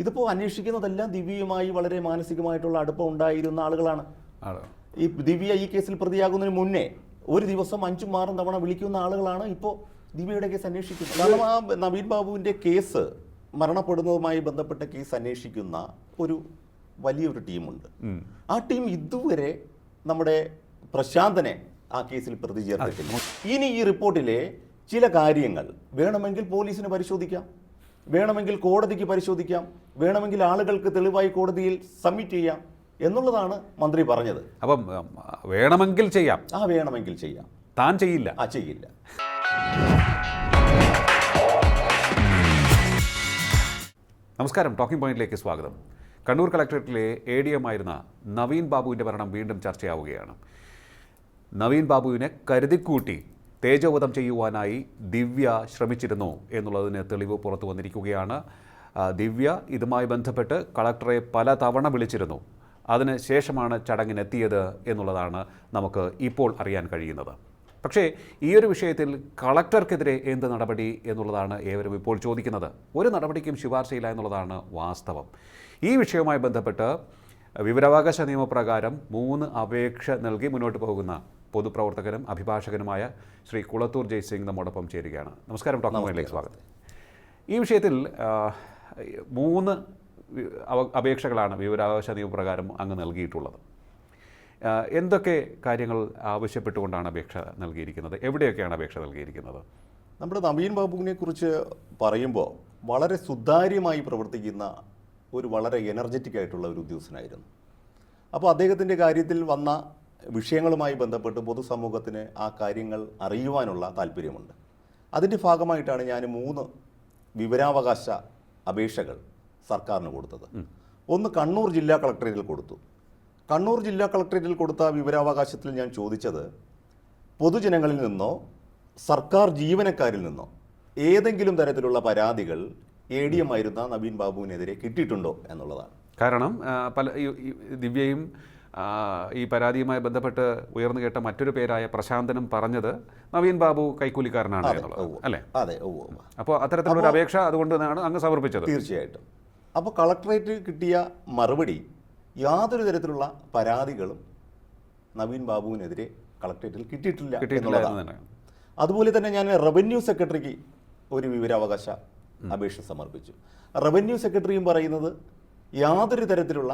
ഇതിപ്പോൾ അന്വേഷിക്കുന്നതെല്ലാം ദിവ്യയുമായി വളരെ മാനസികമായിട്ടുള്ള അടുപ്പം ഉണ്ടായിരുന്ന ആളുകളാണ്. ഈ ദിവ്യ ഈ കേസിൽ പ്രതിയാകുന്നതിന് മുന്നേ ഒരു ദിവസം അഞ്ചും ആറും തവണ വിളിക്കുന്ന ആളുകളാണ് ഇപ്പോൾ ദിവ്യയുടെ കേസ് അന്വേഷിക്കുന്നത്. കാരണം ആ നവീൻ ബാബുവിന്റെ കേസ് മരണപ്പെടുന്നതുമായി ബന്ധപ്പെട്ട കേസ് അന്വേഷിക്കുന്ന ഒരു വലിയൊരു ടീമുണ്ട്. ആ ടീം ഇതുവരെ നമ്മുടെ പ്രശാന്തനെ ആ കേസിൽ പ്രതി ചേർത്തിട്ടില്ല. ഇനി ഈ റിപ്പോർട്ടിലെ ചില കാര്യങ്ങൾ വേണമെങ്കിൽ പോലീസിന് പരിശോധിക്കാം. വേണമെങ്കിൽ കോടതിക്ക് പരിശോധിക്കാം വേണമെങ്കിൽ ആളുകൾക്ക് തെളിവായി കോടതിയിൽ സബ്മിറ്റ് ചെയ്യാം എന്നുള്ളതാണ് മന്ത്രി പറഞ്ഞത്. അപ്പം വേണമെങ്കിൽ ചെയ്യാം. ആ വേണമെങ്കിൽ ചെയ്യാം. താൻ ചെയ്യില്ല. ആ ചെയ്യില്ല. നമസ്കാരം ടോക്കിംഗ് പോയിന്റിലേക്ക് സ്വാഗതം. കണ്ണൂർ കളക്ടറേറ്റിലെ എ ഡി എം ആയിരുന്ന നവീൻ ബാബുവിന്റെ ഭരണം വീണ്ടും ചർച്ചയാവുകയാണ്. നവീൻ ബാബുവിനെ കരുതിക്കൂട്ടി തേജോവധം ചെയ്യുവാനായി ദിവ്യ ശ്രമിച്ചിരുന്നു എന്നുള്ളതിന് തെളിവ് പുറത്തു വന്നിരിക്കുകയാണ്. ദിവ്യ ഇതുമായി ബന്ധപ്പെട്ട് കളക്ടറെ പല തവണ വിളിച്ചിരുന്നു. അതിന് ശേഷമാണ് ചടങ്ങിനെത്തിയത് എന്നുള്ളതാണ് നമുക്ക് ഇപ്പോൾ അറിയാൻ കഴിയുന്നത്. പക്ഷേ ഈ ഒരു വിഷയത്തിൽ കളക്ടർക്കെതിരെ എന്ത് നടപടി എന്നുള്ളതാണ് ഏവരും ഇപ്പോൾ ചോദിക്കുന്നത്. ഒരു നടപടിക്കും ശുപാർശയില്ല എന്നുള്ളതാണ് വാസ്തവം. ഈ വിഷയവുമായി ബന്ധപ്പെട്ട് വിവരാവകാശ നിയമപ്രകാരം മൂന്ന് അപേക്ഷ നൽകി മുന്നോട്ട് പോകുന്ന പൊതുപ്രവർത്തകനും അഭിഭാഷകനുമായ ശ്രീ കുളത്തൂർ ജയ്സിംഗ് നമ്മോടൊപ്പം ചേരുകയാണ്. നമസ്കാരം ഡോക്ടർ മോഹനിലേക്ക് സ്വാഗതം. ഈ വിഷയത്തിൽ മൂന്ന് അപേക്ഷകളാണ് വിവരാവകാശ നിയമപ്രകാരം അങ്ങ് നൽകിയിട്ടുള്ളത്. എന്തൊക്കെ കാര്യങ്ങൾ ആവശ്യപ്പെട്ടുകൊണ്ടാണ് അപേക്ഷ നൽകിയിരിക്കുന്നത്? എവിടെയൊക്കെയാണ് അപേക്ഷ നൽകിയിരിക്കുന്നത്? നമ്മുടെ നവീൻ ബാബുവിനെ കുറിച്ച് പറയുമ്പോൾ വളരെ സുതാര്യമായി പ്രവർത്തിക്കുന്ന ഒരു വളരെ എനർജറ്റിക് ആയിട്ടുള്ള ഒരു ഉദ്യോഗസ്ഥനായിരുന്നു. അപ്പോൾ അദ്ദേഹത്തിന്റെ കാര്യത്തിൽ വന്ന വിഷയങ്ങളുമായി ബന്ധപ്പെട്ട് പൊതുസമൂഹത്തിന് ആ കാര്യങ്ങൾ അറിയുവാനുള്ള താല്പര്യമുണ്ട്. അതിന്റെ ഭാഗമായിട്ടാണ് ഞാൻ മൂന്ന് വിവരാവകാശ അപേക്ഷകൾ സർക്കാരിന് കൊടുത്തത്. ഒന്ന് കണ്ണൂർ ജില്ലാ കളക്ടറേറ്റിൽ കൊടുത്തു. കണ്ണൂർ ജില്ലാ കളക്ടറേറ്റിൽ കൊടുത്ത വിവരാവകാശത്തിൽ ഞാൻ ചോദിച്ചത് പൊതുജനങ്ങളിൽ നിന്നോ സർക്കാർ ജീവനക്കാരിൽ നിന്നോ ഏതെങ്കിലും തരത്തിലുള്ള പരാതികൾ എ ഡി എം ആയിരുന്ന നവീൻ ബാബുവിനെതിരെ കിട്ടിയിട്ടുണ്ടോ എന്നുള്ളതാണ്. കാരണം പല ദിവ്യയും ഈ പരാതിയുമായി ബന്ധപ്പെട്ട് ഉയർന്നു കേട്ട മറ്റൊരു പേരായ പ്രശാന്തനും പറഞ്ഞത് നവീൻ ബാബു കൈക്കൂലിക്കാരനാണ് എന്നുള്ളത് അല്ലേ? അതെ അപ്പോൾ അത്തരത്തിലുള്ള ഒരു അപേക്ഷ തന്നെയാണ് അങ്ങ് സമർപ്പിച്ചത്. തീർച്ചയായിട്ടും. അപ്പോൾ കളക്ടറേറ്റ് കിട്ടിയ മറുപടി യാതൊരു തരത്തിലുള്ള പരാതികളും നവീൻ ബാബുവിനെതിരെ കളക്ടറേറ്റിൽ കിട്ടിയിട്ടില്ല കിട്ടിയിട്ടില്ല എന്നുള്ളതാണ്. അതുപോലെ തന്നെ ഞാൻ റവന്യൂ സെക്രട്ടറിക്ക് ഒരു വിവരാവകാശ അപേക്ഷ സമർപ്പിച്ചു. റവന്യൂ സെക്രട്ടറിയും പറയുന്നത് യാതൊരു തരത്തിലുള്ള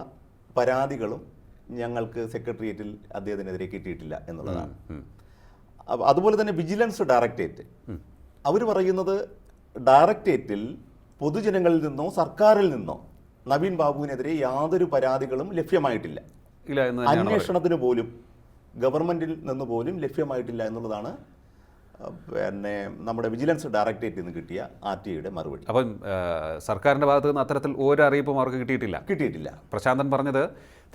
പരാതികളും ഞങ്ങൾക്ക് സെക്രട്ടേറിയറ്റിൽ അദ്ദേഹത്തിനെതിരെ കിട്ടിയിട്ടില്ല എന്നുള്ളതാണ്. അതുപോലെ തന്നെ വിജിലൻസ് ഡയറക്ടറേറ്റ്. അവർ പറയുന്നത് ഡയറക്ടറേറ്റിൽ പൊതുജനങ്ങളിൽ നിന്നോ സർക്കാരിൽ നിന്നോ നവീൻ ബാബുവിനെതിരെ യാതൊരു പരാതികളും ലഭ്യമായിട്ടില്ല. അന്വേഷണത്തിന് പോലും ഗവൺമെന്റിൽ നിന്ന് പോലും ലഭ്യമായിട്ടില്ല എന്നുള്ളതാണ് പിന്നെ നമ്മുടെ വിജിലൻസ് ഡയറക്ടറേറ്റിൽ നിന്ന് കിട്ടിയ ആർ ടി ഐയുടെ മറുപടി. അപ്പം സർക്കാരിന്റെ സർക്കാരിന്റെ ഭാഗത്ത് നിന്ന് അത്തരത്തിൽ ഒരു അറിയിപ്പും അവർക്ക് കിട്ടിയിട്ടില്ല. കിട്ടിയിട്ടില്ല. പ്രശാന്തൻ പറഞ്ഞത്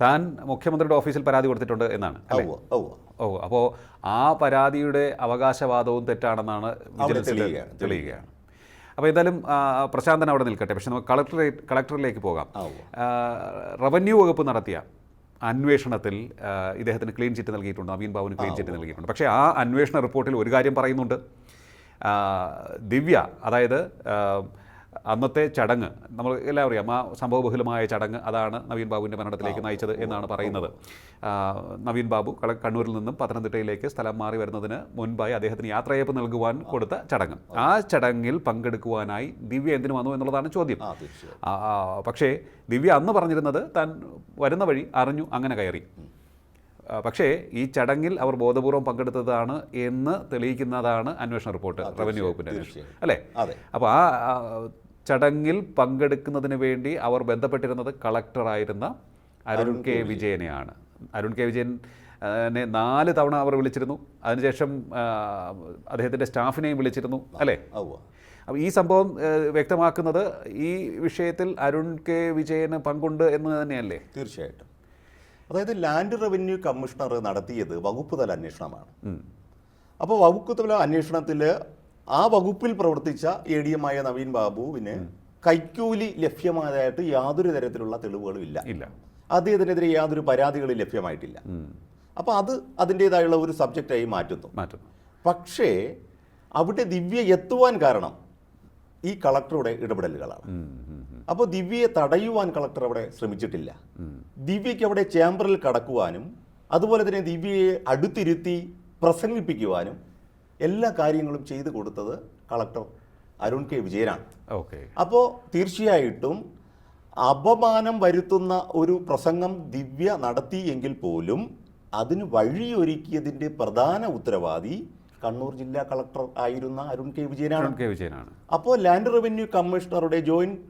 താൻ മുഖ്യമന്ത്രിയുടെ ഓഫീസിൽ പരാതി കൊടുത്തിട്ടുണ്ട് എന്നാണ്. ഓ അപ്പോൾ ആ പരാതിയുടെ അവകാശവാദവും തെറ്റാണെന്നാണ് തെളിയുകയാണ്, അപ്പോൾ എന്തായാലും പ്രശാന്തൻ അവിടെ നിൽക്കട്ടെ. പക്ഷേ നമുക്ക് കളക്ടറേറ്റ് കളക്ടറിലേക്ക് പോകാം. റവന്യൂ വകുപ്പ് നടത്തിയ അന്വേഷണത്തിൽ ഇദ്ദേഹത്തിന് ക്ലീൻ ചിറ്റ് നൽകിയിട്ടുണ്ട്. നവീൻ ബാബുവിന് ക്ലീൻ ചിറ്റ് നൽകിയിട്ടുണ്ട്. പക്ഷേ ആ അന്വേഷണ റിപ്പോർട്ടിൽ ഒരു കാര്യം പറയുന്നുണ്ട്. ദിവ്യ അതായത് അന്നത്തെ ചടങ്ങ് നമ്മൾ എല്ലാം അറിയാം ആ സംഭവബഹുലമായ ചടങ്ങ് അതാണ് നവീൻ ബാബുവിന്റെ മരണത്തിലേക്ക് നയിച്ചത് എന്നാണ് പറയുന്നത്. നവീൻ ബാബു കണ്ണൂരിൽ നിന്നും പത്തനംതിട്ടയിലേക്ക് സ്ഥലം മാറി വരുന്നതിന് മുൻപായി അദ്ദേഹത്തിന് യാത്രയപ്പ് നൽകുവാൻ കൊടുത്ത ചടങ്ങ്. ആ. ചടങ്ങിൽ പങ്കെടുക്കുവാനായി ദിവ്യ എന്തിനു വന്നു എന്നുള്ളതാണ് ചോദ്യം. പക്ഷേ ദിവ്യ അന്ന് പറഞ്ഞിരുന്നത് താൻ വരുന്ന വഴി അറിഞ്ഞു അങ്ങനെ കയറി. പക്ഷേ ഈ ചടങ്ങിൽ അവർ ബോധപൂർവം പങ്കെടുത്തതാണ് എന്ന് തെളിയിക്കുന്നതാണ് അന്വേഷണ റിപ്പോർട്ട് റവന്യൂ വകുപ്പിന്റെ അല്ലേ? അപ്പോൾ ആ, ചടങ്ങിൽ പങ്കെടുക്കുന്നതിന് വേണ്ടി അവർ ബന്ധപ്പെട്ടിരുന്നത് കളക്ടറായിരുന്ന അരുൺ കെ വിജയനെയാണ്. അരുൺ കെ വിജയൻ നാല് തവണ അവർ വിളിച്ചിരുന്നു. അതിനുശേഷം അദ്ദേഹത്തിന്റെ സ്റ്റാഫിനെയും വിളിച്ചിരുന്നു അല്ലേ. അപ്പോൾ ഈ സംഭവം വ്യക്തമാക്കുന്നത് ഈ വിഷയത്തിൽ അരുൺ കെ വിജയന് പങ്കുണ്ട് എന്ന് തന്നെയല്ലേ? തീർച്ചയായിട്ടും. അതായത് ലാൻഡ് റവന്യൂ കമ്മീഷണർ നടത്തിയത് വകുപ്പ് തല അന്വേഷണമാണ്. അപ്പോൾ വകുപ്പ് തല അന്വേഷണത്തിൽ ആ വകുപ്പിൽ പ്രവർത്തിച്ച എ ഡി എം ആയ നവീൻ ബാബുവിന് കൈക്കൂലി ലഭ്യമായതായിട്ട് യാതൊരു തരത്തിലുള്ള തെളിവുകളും ഇല്ല. ഇല്ല. അദ്ദേഹത്തിനെതിരെ യാതൊരു പരാതികളും ലഭ്യമായിട്ടില്ല. അപ്പോൾ അത് അതിന്റേതായുള്ള ഒരു സബ്ജക്റ്റായി മാറ്റുന്നു. മാറ്റുന്നു. പക്ഷേ അവിടെ ദിവ്യ എത്തുവാൻ കാരണം ഈ കളക്ടറുടെ ഇടപെടലുകളാണ്. അപ്പോൾ ദിവ്യയെ തടയുവാൻ കളക്ടർ അവിടെ ശ്രമിച്ചിട്ടില്ല. ദിവ്യയ്ക്ക് അവിടെ ചേംബറിൽ കടക്കുവാനും അതുപോലെ തന്നെ ദിവ്യയെ അടുത്തിരുത്തി പ്രസംഗിപ്പിക്കുവാനും എല്ലാ കാര്യങ്ങളും ചെയ്തു കൊടുത്തത് കളക്ടർ അരുൺ കെ വിജയനാണ്. ഓക്കെ. അപ്പോൾ തീർച്ചയായിട്ടും അപമാനം വരുത്തുന്ന ഒരു പ്രസംഗം ദിവ്യ നടത്തി എങ്കിൽ പോലും അതിന് വഴിയൊരുക്കിയതിന്റെ പ്രധാന ഉത്തരവാദി കണ്ണൂർ ജില്ലാ കളക്ടർ ആയിരുന്ന അരുൺ കെ വിജയനാണ്. അരുൺ കെ വിജയനാണ്. അപ്പോൾ ലാൻഡ് റവന്യൂ കമ്മീഷണറുടെ ജോയിന്റ്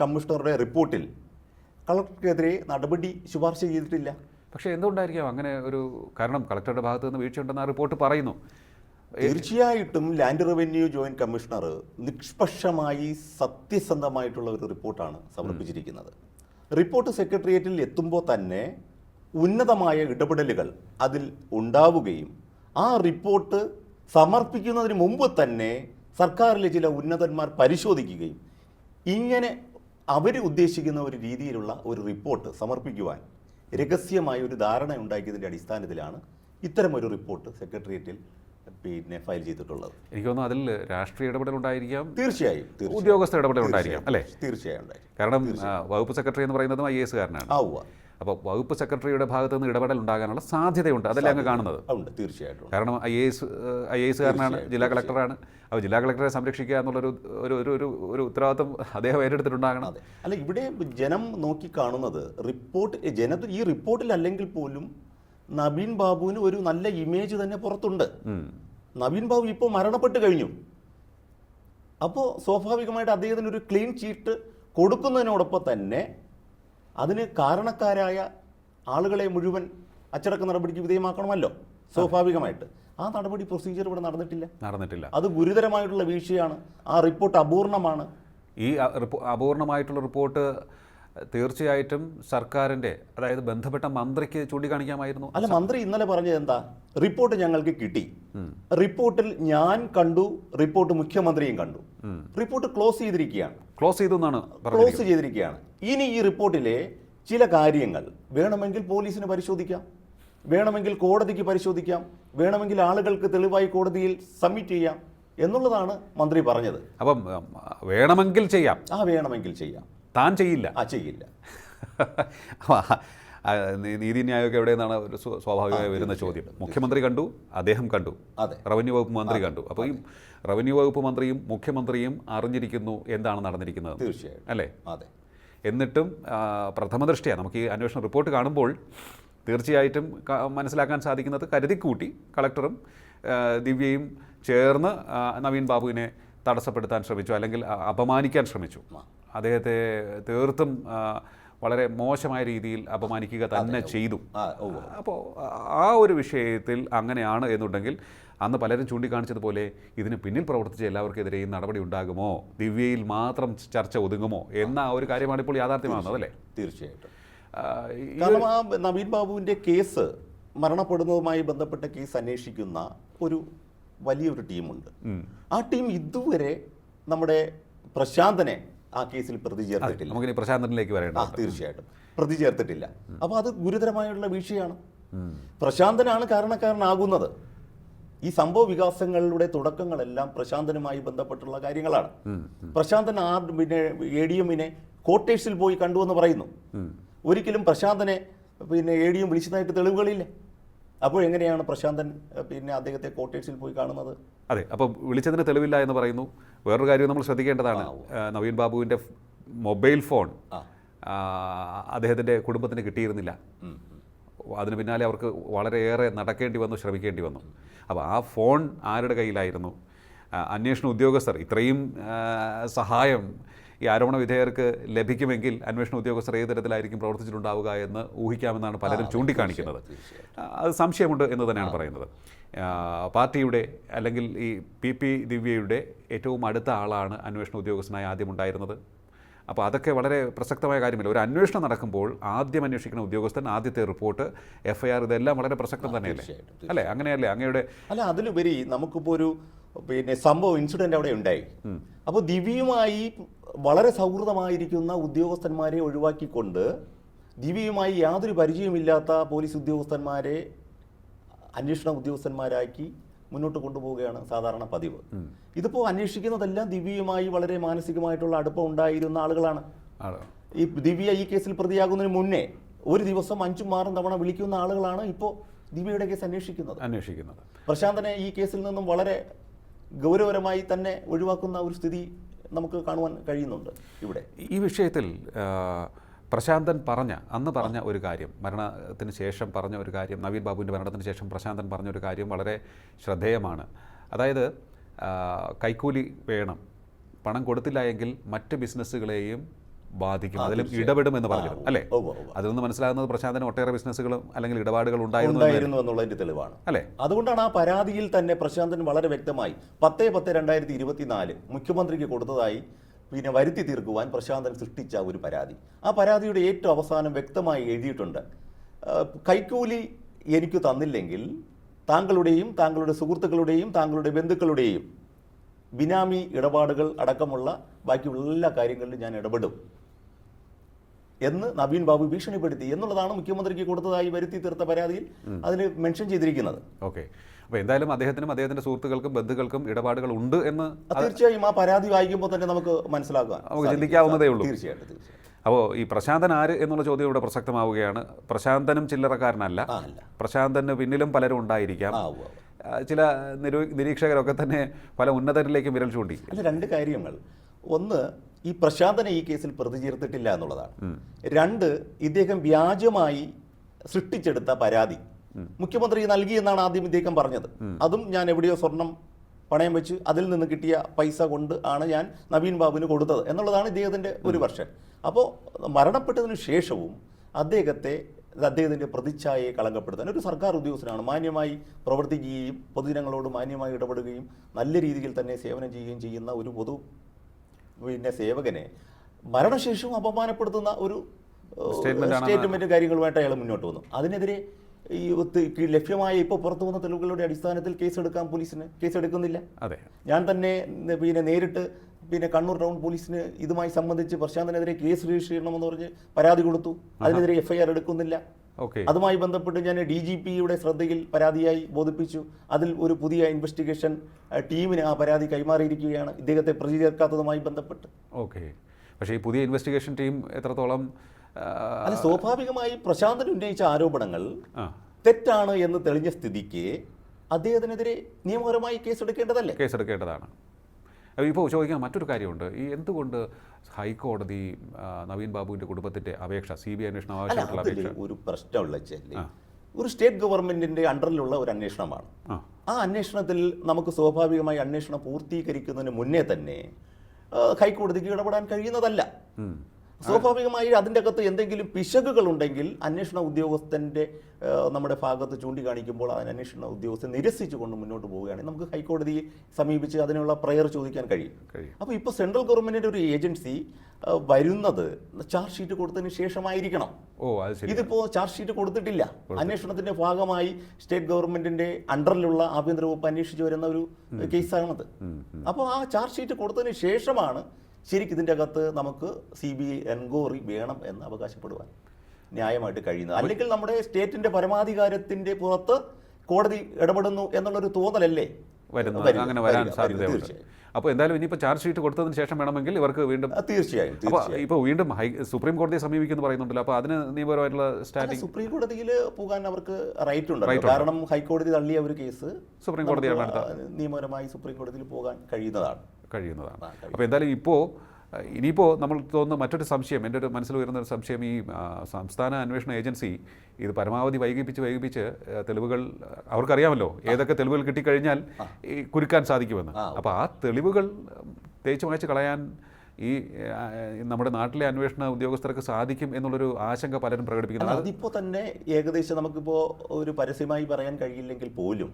കമ്മീഷണറുടെ റിപ്പോർട്ടിൽ കളക്ടർക്കെതിരെ നടപടി ശുപാർശ ചെയ്തിട്ടില്ല. പക്ഷേ എന്തുകൊണ്ടായിരിക്കാം അങ്ങനെ ഒരു കാരണം കളക്ടറുടെ ഭാഗത്ത് നിന്ന് വീഴ്ചയുണ്ടെന്ന് ആ റിപ്പോർട്ട് പറയുന്നു? തീർച്ചയായിട്ടും ലാൻഡ് റവന്യൂ ജോയിന്റ് കമ്മീഷണർ നിഷ്പക്ഷമായി സത്യസന്ധമായിട്ടുള്ള ഒരു റിപ്പോർട്ടാണ് സമർപ്പിച്ചിരിക്കുന്നത്. റിപ്പോർട്ട് സെക്രട്ടേറിയറ്റിൽ എത്തുമ്പോൾ തന്നെ ഉന്നതമായ ഇടപെടലുകൾ അതിൽ ഉണ്ടാവുകയും ആ റിപ്പോർട്ട് സമർപ്പിക്കുന്നതിന് മുമ്പ് തന്നെ സർക്കാരിലെ ചില ഉന്നതന്മാർ പരിശോധിക്കുകയും ഇങ്ങനെ അവർ ഉദ്ദേശിക്കുന്ന ഒരു രീതിയിലുള്ള ഒരു റിപ്പോർട്ട് സമർപ്പിക്കുവാൻ രഹസ്യമായ ഒരു ധാരണ ഉണ്ടാക്കിയതിന്റെ അടിസ്ഥാനത്തിലാണ് ഇത്തരമൊരു റിപ്പോർട്ട് സെക്രട്ടേറിയറ്റിൽ പിന്നെ ഫയൽ ചെയ്തിട്ടുള്ളത്. എനിക്ക് തോന്നുന്നു അതിൽ രാഷ്ട്രീയ ഇടപെടലുണ്ടായിരിക്കാം തീർച്ചയായും തീർച്ചയായും. ഉദ്യോഗസ്ഥ ഇടപെടലുണ്ടായിരിക്കാം അല്ലേ? തീർച്ചയായും കാരണം വകുപ്പ് സെക്രട്ടറി എന്ന് പറയുന്നതും ഐ എസ് കാരനാണ്. അപ്പോൾ വകുപ്പ് സെക്രട്ടറിയുടെ ഭാഗത്ത് നിന്ന് ഇടപെടൽ ഉണ്ടാകാനുള്ള സാധ്യതയുണ്ട്. അതല്ലേ അങ്ങ് കാണുന്നത്? ഉണ്ട്. തീർച്ചയായിട്ടും കാരണം I A S I A എസുകാരനാണ് ജില്ലാ കളക്ടറാണ്. അപ്പോൾ ജില്ലാ കളക്ടറെ സംരക്ഷിക്കുക എന്നുള്ളൊരു ഒരു ഒരു ഒരു ഒരു ഉത്തരവാദിത്വം അദ്ദേഹം ഏറ്റെടുത്തിട്ടുണ്ടാകണം. അല്ല ഇവിടെ ജനം നോക്കി കാണുന്നത് റിപ്പോർട്ട് ജന ഈ റിപ്പോർട്ടിൽ അല്ലെങ്കിൽ പോലും നവീൻ ബാബുവിന് ഒരു നല്ല ഇമേജ് തന്നെ പുറത്തുണ്ട്. നവീൻ ബാബു ഇപ്പോൾ മരണപ്പെട്ട് കഴിഞ്ഞു. അപ്പോൾ സ്വാഭാവികമായിട്ട് അദ്ദേഹത്തിന് ഒരു ക്ലീൻ ചീറ്റ് കൊടുക്കുന്നതിനോടൊപ്പം തന്നെ അതിന് കാരണക്കാരായ ആളുകളെ മുഴുവൻ അച്ചടക്ക നടപടിക്ക് വിധേയമാക്കണമല്ലോ സ്വാഭാവികമായിട്ട്. ആ നടപടി പ്രൊസീജിയർ ഇവിടെ നടന്നിട്ടില്ല. നടന്നിട്ടില്ല. അത് ഗുരുതരമായിട്ടുള്ള വീഴ്ചയാണ്. ആ റിപ്പോർട്ട് അപൂർണമാണ്. ഈ അപൂർണമായിട്ടുള്ള റിപ്പോർട്ട് തീർച്ചയായിട്ടും സർക്കാരിന്റെ അതായത് ബന്ധപ്പെട്ട മന്ത്രിക്ക് ചൂണ്ടിക്കാണിക്കാമായിരുന്നു. അല്ല മന്ത്രി ഇന്നലെ പറഞ്ഞത് എന്താ? റിപ്പോർട്ട് ഞങ്ങൾക്ക് കിട്ടി. റിപ്പോർട്ടിൽ ഞാൻ കണ്ടു റിപ്പോർട്ട് മുഖ്യമന്ത്രിയും കണ്ടു. റിപ്പോർട്ട് ക്ലോസ് ചെയ്തിരിക്കുകയാണ്. ക്ലോസ് ചെയ്തു എന്നാണ് ക്ലോസ് ചെയ്തിരിക്കുകയാണ്. ഇനി ഈ റിപ്പോർട്ടിലെ ചില കാര്യങ്ങൾ വേണമെങ്കിൽ പോലീസിന് പരിശോധിക്കാം. വേണമെങ്കിൽ കോടതിക്ക് പരിശോധിക്കാം. വേണമെങ്കിൽ ആളുകൾക്ക് തെളിവായി കോടതിയിൽ സബ്മിറ്റ് ചെയ്യാം എന്നുള്ളതാണ് മന്ത്രി പറഞ്ഞത്. അപ്പം വേണമെങ്കിൽ ചെയ്യാം. ആ വേണമെങ്കിൽ ചെയ്യാം. താൻ ചെയ്യില്ല. ആ ചെയ്യില്ല. നീതിന്യായമൊക്കെ എവിടെ നിന്നാണ് ഒരു സ്വാഭാവികമായി വരുന്ന ചോദ്യം. മുഖ്യമന്ത്രി കണ്ടു അദ്ദേഹം കണ്ടു. അതെ. റവന്യൂ വകുപ്പ് മന്ത്രി കണ്ടു. അപ്പോൾ ഈ റവന്യൂ വകുപ്പ് മന്ത്രിയും മുഖ്യമന്ത്രിയും അറിഞ്ഞിരിക്കുന്നു എന്താണ് നടന്നിരിക്കുന്നത്. തീർച്ചയായും അല്ലേ? അതെ. എന്നിട്ടും ആ, പ്രഥമ ദൃഷ്ടിയ നമുക്ക് ഈ അന്വേഷണ റിപ്പോർട്ട് കാണുമ്പോൾ തീർച്ചയായിട്ടും മനസ്സിലാക്കാൻ സാധിക്കുന്നത് കരുതിക്കൂട്ടി കളക്ടറും ദിവ്യയും ചേർന്ന് നവീൻ ബാബുവിനെ തടസ്സപ്പെടുത്താൻ ശ്രമിച്ചു അല്ലെങ്കിൽ അപമാനിക്കാൻ ശ്രമിച്ചു. അദ്ദേഹത്തെ തീർത്തും വളരെ മോശമായ രീതിയിൽ അപമാനിക്കുക തന്നെ ചെയ്തു. അപ്പോൾ ആ ഒരു വിഷയത്തിൽ അങ്ങനെയാണ് എന്നുണ്ടെങ്കിൽ അന്ന് പലരും ചൂണ്ടിക്കാണിച്ചതുപോലെ ഇതിന് പിന്നിൽ പ്രവർത്തിച്ച എല്ലാവർക്കെതിരെയും നടപടി ഉണ്ടാകുമോ? ദിവ്യയിൽ മാത്രം ചർച്ച ഒതുങ്ങുമോ? എന്ന ആ ഒരു കാര്യമാണ് ഇപ്പോൾ യാഥാർത്ഥ്യമാകുന്നത് അല്ലേ? തീർച്ചയായിട്ടും കാരണം ആ നവീൻ ബാബുവിന്റെ കേസ് മരണപ്പെടുന്നതുമായി ബന്ധപ്പെട്ട കേസ് അന്വേഷിക്കുന്ന ഒരു വലിയൊരു ടീമുണ്ട്. ആ ടീം ഇതുവരെ നമ്മുടെ പ്രശാന്തനെ ആ കേസിൽ പ്രതി ചേർത്തിട്ടില്ല. നമുക്കിനി പ്രശാന്തനിലേക്ക് ആ തീർച്ചയായിട്ടും. പ്രതി ചേർത്തിട്ടില്ല. അപ്പോൾ അത് ഗുരുതരമായുള്ള വീഴ്ചയാണ്. പ്രശാന്തനാണ് കാരണക്കാരനാകുന്നത്. ഈ സംഭവ വികാസങ്ങളുടെ തുടക്കങ്ങളെല്ലാം പ്രശാന്തനുമായി ബന്ധപ്പെട്ടുള്ള കാര്യങ്ങളാണ്. പ്രശാന്തൻ ആർ പിന്നെ എ ഡി എമ്മിനെ കോട്ടേഴ്സിൽ പോയി കണ്ടുവെന്ന് പറയുന്നു. ഒരിക്കലും പ്രശാന്തനെ പിന്നെ എ ഡി എം വിളിച്ചതായിട്ട് തെളിവുകളില്ല. അപ്പോൾ എങ്ങനെയാണ് പ്രശാന്തൻ പിന്നെ അദ്ദേഹത്തെ കോട്ടേഴ്സിൽ പോയി കാണുന്നത്? അതെ അപ്പോൾ വിളിച്ചതിന് തെളിവില്ല എന്ന് പറയുന്നു. വേറൊരു കാര്യം നമ്മൾ ശ്രദ്ധിക്കേണ്ടതാണ്. നവീൻ ബാബുവിന്റെ മൊബൈൽ ഫോൺ അദ്ദേഹത്തിന്റെ കുടുംബത്തിന് കിട്ടിയിരുന്നില്ല. അതിന് പിന്നാലെ അവർക്ക് വളരെയേറെ നടക്കേണ്ടി വന്നു ശ്രമിക്കേണ്ടി വന്നു. അപ്പോൾ ആ ഫോൺ ആരുടെ കയ്യിലായിരുന്നു? അന്വേഷണ ഉദ്യോഗസ്ഥർ ഇത്രയും സഹായം ഈ ആരോപണ വിധേയർക്ക് ലഭിക്കുമെങ്കിൽ അന്വേഷണ ഉദ്യോഗസ്ഥർ ഏത് തരത്തിലായിരിക്കും പ്രവർത്തിച്ചിട്ടുണ്ടാവുക എന്ന് ഊഹിക്കാമെന്നാണ് പലരും ചൂണ്ടിക്കാണിക്കുന്നത്. അത് സംശയമുണ്ട് എന്ന് തന്നെയാണ് പറയുന്നത്. പാർട്ടിയുടെ അല്ലെങ്കിൽ ഈ പി പി ദിവ്യയുടെ ഏറ്റവും അടുത്ത ആളാണ് അന്വേഷണ ഉദ്യോഗസ്ഥനായി ആദ്യം ഉണ്ടായിരുന്നത്. അപ്പോൾ അതൊക്കെ വളരെ പ്രസക്തമായ കാര്യമില്ല. ഒരു അന്വേഷണം നടക്കുമ്പോൾ ആദ്യം അന്വേഷിക്കുന്ന ഉദ്യോഗസ്ഥൻ ആദ്യത്തെ റിപ്പോർട്ട് എഫ് ഐ ആർ ഇതെല്ലാം വളരെ പ്രസക്തം തന്നെയല്ലേ? അല്ലേ? അങ്ങനെയല്ലേ? അങ്ങയുടെ അല്ല അതിലുപരി നമുക്കിപ്പോൾ ഒരു പിന്നെ സംഭവം ഇൻസിഡന്റ് അവിടെ ഉണ്ടായി. അപ്പോൾ ദിവ്യയുമായി വളരെ സൗഹൃദമായിരിക്കുന്ന ഉദ്യോഗസ്ഥന്മാരെ ഒഴിവാക്കിക്കൊണ്ട് ദിവ്യയുമായി യാതൊരു പരിചയമില്ലാത്ത പോലീസ് ഉദ്യോഗസ്ഥന്മാരെ അന്വേഷണ ഉദ്യോഗസ്ഥന്മാരാക്കി മുന്നോട്ട് കൊണ്ടുപോവുകയാണ് സാധാരണ പതിവ്. ഇതിപ്പോൾ അന്വേഷിക്കുന്നതെല്ലാം ദിവ്യയുമായി വളരെ മാനസികമായിട്ടുള്ള അടുപ്പം ഉണ്ടായിരുന്ന ആളുകളാണ്. ഈ ദിവ്യ ഈ കേസിൽ പ്രതിയാകുന്നതിന് മുന്നേ ഒരു ദിവസം അഞ്ചും ആറും തവണ വിളിക്കുന്ന ആളുകളാണ് ഇപ്പോൾ ദിവ്യയുടെ കേസ് അന്വേഷിക്കുന്നത്. അന്വേഷിക്കുന്നത്. പ്രശാന്തനെ ഈ കേസിൽ നിന്നും വളരെ ഗൗരവപരമായി തന്നെ ഒഴിവാക്കുന്ന ഒരു സ്ഥിതി നമുക്ക് കാണുവാൻ കഴിയുന്നുണ്ട് ഇവിടെ. ഈ വിഷയത്തിൽ പ്രശാന്തൻ പറഞ്ഞ അന്ന് പറഞ്ഞ ഒരു കാര്യം മരണത്തിന് ശേഷം പറഞ്ഞ ഒരു കാര്യം നവീൻ ബാബുവിന്റെ മരണത്തിന് ശേഷം പ്രശാന്തൻ പറഞ്ഞ ഒരു കാര്യം വളരെ ശ്രദ്ധേയമാണ്. അതായത് കൈക്കൂലി വേണം. പണം കൊടുത്തില്ല എങ്കിൽ മറ്റ് ബിസിനസ്സുകളെയും ബാധിക്കും. അതിലും ഇടപെടും എന്ന് പറഞ്ഞു അല്ലേ. അതിൽ നിന്ന് മനസ്സിലാകുന്നത് പ്രശാന്തന് ഒട്ടേറെ ബിസിനസ്സുകളും അല്ലെങ്കിൽ ഇടപാടുകൾ ഉണ്ടായിരുന്നു എന്ന് എന്നുള്ളതിന്റെ തെളിവാണ്. അല്ലേ? അതുകൊണ്ടാണ് ആ പരാതിയിൽ തന്നെ പ്രശാന്തൻ വളരെ വ്യക്തമായി പത്ത് പത്ത് രണ്ടായിരത്തി ഇരുപത്തിനാല് മുഖ്യമന്ത്രിക്ക് കൊടുത്തതായി പിന്നെ വരുത്തി തീർക്കുവാൻ പ്രശാന്തൻ സൃഷ്ടിച്ച ഒരു പരാതി. ആ പരാതിയുടെ ഏറ്റവും അവസാനം വ്യക്തമായി എഴുതിയിട്ടുണ്ട്. കൈക്കൂലി എനിക്ക് തന്നില്ലെങ്കിൽ താങ്കളുടെയും താങ്കളുടെ സുഹൃത്തുക്കളുടെയും താങ്കളുടെ ബന്ധുക്കളുടെയും ബിനാമി ഇടപാടുകൾ അടക്കമുള്ള ബാക്കിയുള്ള എല്ലാ കാര്യങ്ങളിലും ഞാൻ ഇടപെടും. എന്ന് നവീൻ ബാബു ഭീഷണിപ്പെടുത്തി എന്നുള്ളതാണ് മുഖ്യമന്ത്രിക്ക് കൊടുത്തതായി വരുത്തി തീർത്ത പരാതിയിൽ അതിന് മെൻഷൻ ചെയ്തിരിക്കുന്നത്. ഓക്കെ. അപ്പോൾ എന്തായാലും അദ്ദേഹത്തിനും അദ്ദേഹത്തിന്റെ സുഹൃത്തുക്കൾക്കും ബന്ധുക്കൾക്കും ഇടപാടുകൾ ഉണ്ട് എന്ന് തീർച്ചയായും ആ പരാതി വായിക്കുമ്പോൾ തന്നെ നമുക്ക് മനസ്സിലാക്കുക നമുക്ക് ചിന്തിക്കാവുന്നതേ ഉള്ളൂ. തീർച്ചയായിട്ടും തീർച്ചയായും അപ്പോൾ ഈ പ്രശാന്തൻ ആര് എന്നുള്ള ചോദ്യം ഇവിടെ പ്രസക്തമാവുകയാണ്. പ്രശാന്തനും ചില്ലറക്കാരനല്ല. പ്രശാന്തന് പിന്നിലും പലരും ഉണ്ടായിരിക്കാം. ചില നിരീക്ഷകരൊക്കെ തന്നെ പല ഉന്നതരിലേക്കും വിരൽ ചൂണ്ടി. രണ്ട് കാര്യങ്ങൾ. ഒന്ന് ഈ പ്രശാന്തനെ ഈ കേസിൽ പ്രതി ചേർത്തിട്ടില്ല എന്നുള്ളതാണ് രണ്ട് ഇദ്ദേഹം വ്യാജമായി സൃഷ്ടിച്ചെടുത്ത പരാതി മുഖ്യമന്ത്രി നൽകി എന്നാണ് ആദ്യം ഇദ്ദേഹം പറഞ്ഞത്. അതും ഞാൻ എവിടെയോ സ്വർണം പണയം വെച്ച് അതിൽ നിന്ന് കിട്ടിയ പൈസ കൊണ്ട് ആണ് ഞാൻ നവീൻ ബാബുവിന് കൊടുത്തത് എന്നുള്ളതാണ് ഇദ്ദേഹത്തിന്റെ ഒരു വർഷൻ അപ്പോൾ മരണപ്പെട്ടതിനു ശേഷവും അദ്ദേഹത്തെ അദ്ദേഹത്തിന്റെ പ്രതിച്ഛായയെ കളങ്കപ്പെടുത്താൻ ഒരു സർക്കാർ ഉദ്യോഗസ്ഥനാണ് മാന്യമായി പ്രവർത്തിക്കുകയും പൊതുജനങ്ങളോട് മാന്യമായി ഇടപെടുകയും നല്ല രീതിയിൽ തന്നെ സേവനം ചെയ്യുകയും ചെയ്യുന്ന ഒരു പൊതു പിന്നെ സേവകനെ മരണശേഷവും അപമാനപ്പെടുത്തുന്ന ഒരു സ്റ്റേറ്റ്മെന്റ് കാര്യങ്ങളുമായിട്ട് അയാൾ മുന്നോട്ട് വന്നു. അതിനെതിരെ ഈ ലഭ്യമായ ഇപ്പോൾ പുറത്തു വന്ന തെളിവുകളുടെ അടിസ്ഥാനത്തിൽ കേസെടുക്കാൻ പോലീസിന് കേസെടുക്കുന്നില്ല. അതെ. ഞാൻ തന്നെ പിന്നെ നേരിട്ട് പിന്നെ കണ്ണൂർ ടൗൺ പോലീസിന് ഇതുമായി സംബന്ധിച്ച് പ്രശാന്തിനെതിരെ കേസ് രജിസ്റ്റർ ചെയ്യണമെന്ന് പറഞ്ഞ് പരാതി കൊടുത്തു. അതിനെതിരെ എഫ്ഐആർ എടുക്കുന്നില്ല. അതുമായി ബന്ധപ്പെട്ട് ഞാൻ ഡി ജി പിയുടെ ശ്രദ്ധയിൽ പരാതിയായി ബോധിപ്പിച്ചു. അതിൽ ഒരു പുതിയ ഇൻവെസ്റ്റിഗേഷൻ ടീമിന് ആ പരാതി കൈമാറിയിരിക്കുകയാണ്. ഇദ്ദേഹത്തെ പ്രതി ചേർക്കാത്തതുമായി ബന്ധപ്പെട്ട്. ഓക്കെ. പക്ഷേ ഈ പുതിയ ഇൻവെസ്റ്റിഗേഷൻ ടീം എത്രത്തോളം അല്ല സ്വാഭാവികമായി പ്രശാന്തൻ ഉന്നയിച്ച ആരോപണങ്ങൾ തെറ്റാണ് എന്ന് തെളിഞ്ഞ സ്ഥിതിക്ക് അദ്ദേഹത്തിനെതിരെ നിയമപരമായി കേസെടുക്കേണ്ടതല്ലേ? കേസെടുക്കേണ്ടതാണ്. ഇപ്പോൾ ചോദിക്കാൻ മറ്റൊരു കാര്യമുണ്ട്. ഈ എന്തുകൊണ്ട് ഹൈക്കോടതി നവീൻ ബാബുവിന്റെ കുടുംബത്തിന്റെ അപേക്ഷ സി ബി ഐ അന്വേഷണം ആവശ്യമായിട്ടുള്ള അപേക്ഷ? ഒരു പ്രശ്നമുള്ള ഒരു സ്റ്റേറ്റ് ഗവൺമെന്റിന്റെ അണ്ടറിലുള്ള ഒരു അന്വേഷണമാണ്. ആ. അന്വേഷണത്തിൽ നമുക്ക് സ്വാഭാവികമായി അന്വേഷണം പൂർത്തീകരിക്കുന്നതിന് മുന്നേ തന്നെ ഹൈക്കോടതിക്ക് ഇടപെടാൻ കഴിയുന്നതല്ല. സ്വാഭാവികമായി അതിന്റെ അകത്ത് എന്തെങ്കിലും പിശകുകൾ ഉണ്ടെങ്കിൽ അന്വേഷണ ഉദ്യോഗസ്ഥന്റെ നമ്മുടെ ഭാഗത്ത് ചൂണ്ടിക്കാണിക്കുമ്പോൾ അതിന് അന്വേഷണ ഉദ്യോഗസ്ഥൻ നിരസിച്ചുകൊണ്ട് മുന്നോട്ട് പോവുകയാണെങ്കിൽ നമുക്ക് ഹൈക്കോടതിയെ സമീപിച്ച് അതിനുള്ള പ്രയർ ചോദിക്കാൻ കഴിയും. അപ്പോൾ ഇപ്പോൾ സെൻട്രൽ ഗവൺമെന്റിന്റെ ഒരു ഏജൻസി വരുന്നത് ചാർജ് ഷീറ്റ് കൊടുത്തതിന് ശേഷമായിരിക്കണം. ഓ അത് ശരി ഇതിപ്പോ ചാർജ് ഷീറ്റ് കൊടുത്തിട്ടില്ല. അന്വേഷണത്തിന്റെ ഭാഗമായി സ്റ്റേറ്റ് ഗവൺമെന്റിന്റെ അണ്ടറിലുള്ള ആഭ്യന്തര വകുപ്പ് അന്വേഷിച്ചു വരുന്ന ഒരു കേസാണത്. അപ്പോൾ ആ ചാർജ് ഷീറ്റ് കൊടുത്തതിന് ശേഷമാണ് ശരിക്കും ഇതിന്റെ അകത്ത് നമുക്ക് സി ബി ഐ എൻക്വയറി വേണം എന്ന് അവകാശപ്പെടുവാൻ ന്യായമായിട്ട് കഴിയുന്നത്. അല്ലെങ്കിൽ നമ്മുടെ സ്റ്റേറ്റിന്റെ പരമാധികാരത്തിന്റെ പുറത്ത് കോടതി ഇടപെടുന്നു എന്നുള്ളൊരു തോന്നലല്ലേ? വരുന്നത്. വരിക, അങ്ങനെ വരാൻ സാധ്യതയുണ്ട്. അപ്പോൾ എന്തായാലും ഇനിയിപ്പോൾ ചാർജ് ഷീറ്റ് കൊടുത്തതിന് ശേഷം വേണമെങ്കിൽ ഇവർക്ക് വീണ്ടും തീർച്ചയായും അപ്പോൾ ഇപ്പോൾ വീണ്ടും ഹൈ സുപ്രീം കോടതിയെ സമീപിക്കുന്നു പറയുന്നുണ്ടല്ലോ. അപ്പോൾ അതിന് നിയമപരമായിട്ടുള്ള അല്ല, സുപ്രീം കോടതിയിൽ പോകാൻ അവർക്ക് റൈറ്റ് ഉണ്ട് കാരണം ഹൈക്കോടതി തള്ളിയ ഒരു കേസ് സുപ്രീം കോടതിയാണ് നിയമപരമായി സുപ്രീം കോടതിയിൽ പോകാൻ കഴിയുന്നതാണ്. കഴിയുന്നതാണ്. അപ്പോൾ എന്തായാലും ഇപ്പോൾ ഇനിയിപ്പോൾ നമ്മൾ തോന്നുന്ന മറ്റൊരു സംശയം എന്റെ ഒരു മനസ്സിൽ വരുന്ന ഒരു സംശയം ഈ സംസ്ഥാന അന്വേഷണ ഏജൻസി ഇത് പരമാവധി വൈകിപ്പിച്ച് വൈകിപ്പിച്ച് തെളിവുകൾ അവർക്കറിയാമല്ലോ ഏതൊക്കെ തെളിവുകൾ കിട്ടിക്കഴിഞ്ഞാൽ ഈ കുരുക്കാൻ സാധിക്കുമെന്ന്. അപ്പോൾ ആ തെളിവുകൾ തേച്ച് മായ്ച്ച് കളയാൻ ഈ നമ്മുടെ നാട്ടിലെ അന്വേഷണ ഉദ്യോഗസ്ഥർക്ക് സാധിക്കും എന്നുള്ളൊരു ആശങ്ക പലരും പ്രകടിപ്പിക്കുന്നത് അതിപ്പോൾ തന്നെ ഏകദേശം നമുക്കിപ്പോൾ ഒരു പരസ്യമായി പറയാൻ കഴിയില്ലെങ്കിൽ പോലും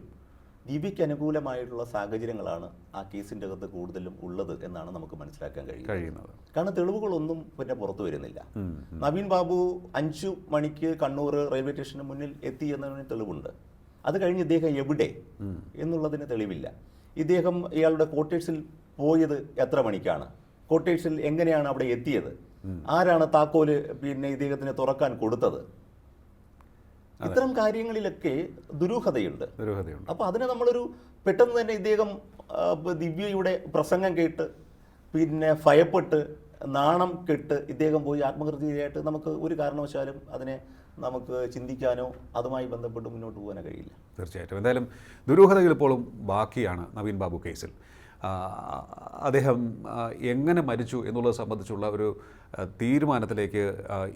ദിവ്യയ്ക്ക് അനുകൂലമായിട്ടുള്ള സാഹചര്യങ്ങളാണ് ആ കേസിന്റെ അകത്ത് കൂടുതലും ഉള്ളത് എന്നാണ് നമുക്ക് മനസ്സിലാക്കാൻ കഴിയുന്നത്. കഴിയുന്നത്. കാരണം തെളിവുകളൊന്നും പിന്നെ പുറത്തു വരുന്നില്ല. നവീൻ ബാബു അഞ്ചു മണിക്ക് കണ്ണൂർ റെയിൽവേ സ്റ്റേഷന് മുന്നിൽ എത്തി എന്നതിന് തെളിവുണ്ട്. അത് കഴിഞ്ഞ് ഇദ്ദേഹം എവിടെ എന്നുള്ളതിന് തെളിവില്ല. ഇദ്ദേഹം ഇയാളുടെ കോട്ടേഴ്സിൽ പോയത് എത്ര മണിക്കാണ്? കോട്ടേഴ്സിൽ എങ്ങനെയാണ് അവിടെ എത്തിയത്? ആരാണ് താക്കോൽ പിന്നെ ഇദ്ദേഹത്തിന് തുറക്കാൻ കൊടുത്തത്? ഇത്തരം കാര്യങ്ങളിലൊക്കെ ദുരൂഹതയുണ്ട്. ദുരൂഹതയുണ്ട്. അപ്പോൾ അതിനെ നമ്മളൊരു പെട്ടെന്ന് തന്നെ ഇദ്ദേഹം ദിവ്യയുടെ പ്രസംഗം കേട്ട് പിന്നെ ഭയപ്പെട്ട് നാണം കെട്ട് ഇദ്ദേഹം പോയി ആത്മകൃതിയായിട്ട് നമുക്ക് ഒരു കാരണവശാലും അതിനെ നമുക്ക് ചിന്തിക്കാനോ അതുമായി ബന്ധപ്പെട്ട് മുന്നോട്ട് പോകാനോ കഴിയില്ല. തീർച്ചയായിട്ടും. എന്തായാലും ദുരൂഹതകൾ ഇപ്പോഴും ബാക്കിയാണ് നവീൻ ബാബു കേസിൽ. അദ്ദേഹം എങ്ങനെ മരിച്ചു എന്നുള്ളത് സംബന്ധിച്ചുള്ള ഒരു തീരുമാനത്തിലേക്ക്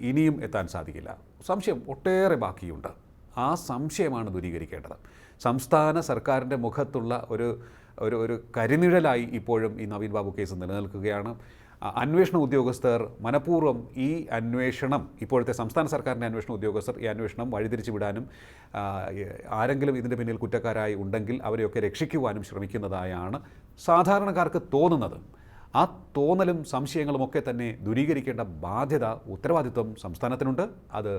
ഇനിയും എത്താൻ സാധിക്കില്ല. സംശയം ഒട്ടേറെ ബാക്കിയുണ്ട്. ആ സംശയമാണ് ദൂരീകരിക്കേണ്ടത്. സംസ്ഥാന സർക്കാരിന്റെ മുഖത്തുള്ള ഒരു ഒരു ഒരു കരിനിഴലായി ഇപ്പോഴും ഈ നവീൻ ബാബു കേസ് നിലനിൽക്കുകയാണ്. അന്വേഷണ ഉദ്യോഗസ്ഥർ മനഃപൂർവം ഈ അന്വേഷണം ഇപ്പോഴത്തെ സംസ്ഥാന സർക്കാരിന്റെ അന്വേഷണ ഉദ്യോഗസ്ഥർ ഈ അന്വേഷണം വഴിതിരിച്ചു വിടാനും ആരെങ്കിലും ഇതിന്റെ പിന്നിൽ കുറ്റക്കാരായി ഉണ്ടെങ്കിൽ അവരെയൊക്കെ രക്ഷിക്കുവാനും ശ്രമിക്കുന്നതായാണ് സാധാരണക്കാർക്ക് തോന്നുന്നത്. ആ തോന്നലും സംശയങ്ങളും ഒക്കെ തന്നെ ദൂരീകരിക്കേണ്ട ബാധ്യത ഉത്തരവാദിത്വം സംസ്ഥാനത്തിനുണ്ട്. അത്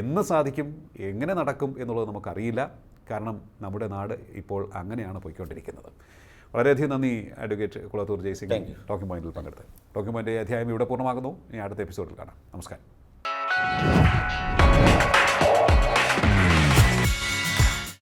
എന്ന് സാധിക്കും എങ്ങനെ നടക്കും എന്നുള്ളത് നമുക്കറിയില്ല. കാരണം നമ്മുടെ നാട് ഇപ്പോൾ അങ്ങനെയാണ് പോയിക്കൊണ്ടിരിക്കുന്നത്. വളരെയധികം നന്ദി അഡ്വക്കേറ്റ് കുളത്തൂർ ജയ്സിംഗ് ടോക്കിംഗ് പോയിന്റിൽ പങ്കെടുത്ത് ടോക്കിംഗ് പോയിന്റ് അധ്യായം ഇവിടെ പൂർണമാകുന്നു. ഇനി അടുത്ത എപ്പിസോഡിൽ കാണാം. നമസ്കാരം.